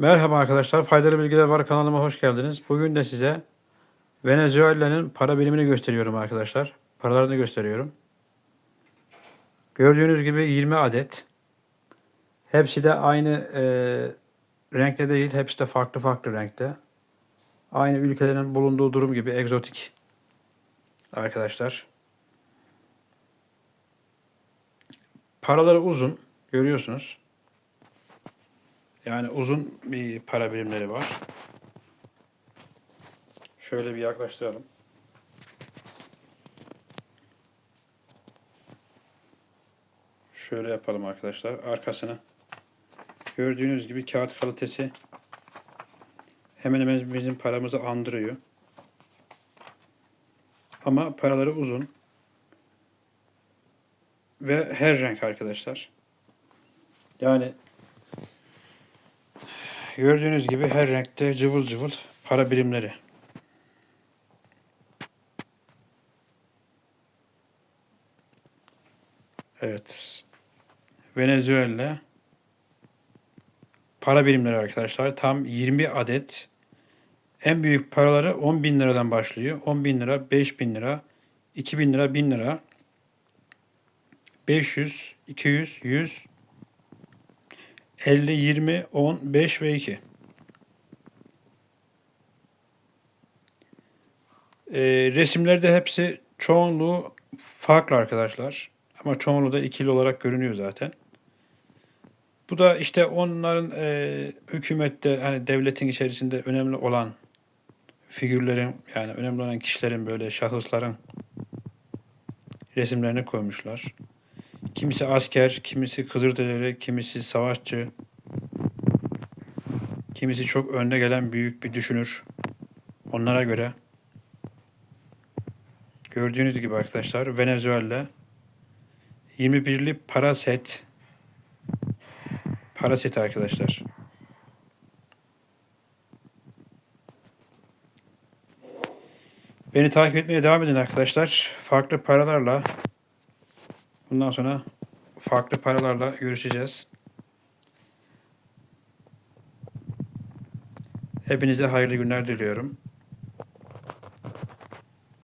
Merhaba arkadaşlar, faydalı bilgiler var kanalıma hoş geldiniz. Bugün de size Venezuela'nın para birimini gösteriyorum arkadaşlar. Paralarını gösteriyorum. Gördüğünüz gibi 20 adet. Hepsi de aynı e, renkte değil, hepsi de farklı farklı renkte. Aynı ülkelerin bulunduğu durum gibi egzotik arkadaşlar. Paraları uzun, görüyorsunuz. Yani uzun bir para birimleri var. Şöyle bir yaklaştıralım. Şöyle yapalım arkadaşlar. Arkasını gördüğünüz gibi kağıt kalitesi hemen hemen bizim paramızı andırıyor. Ama paraları uzun. Ve her renk arkadaşlar. Yani Gördüğünüz gibi her renkte cıvıl cıvıl para birimleri. Evet. Venezuela para birimleri arkadaşlar. Tam 20 adet. En büyük paraları 10 bin liradan başlıyor. 10 bin lira, 5 bin lira, 2 bin lira, 1000 lira, 500, 200, 100, 50, 20, 10, 5 ve 2. Ee, resimlerde hepsi çoğunluğu farklı arkadaşlar. Ama çoğunluğu da ikili olarak görünüyor zaten. Bu da işte onların e, hükümette hani devletin içerisinde önemli olan figürlerin yani önemli olan kişilerin böyle şahısların resimlerini koymuşlar. Kimisi asker, kimisi Kızılderili, kimisi savaşçı, kimisi çok önde gelen büyük bir düşünür. Onlara göre gördüğünüz gibi arkadaşlar Venezuela 21'li para set para seti arkadaşlar. Beni takip etmeye devam edin arkadaşlar. Farklı paralarla bundan sonra farklı paralarla görüşeceğiz. Hepinize hayırlı günler diliyorum.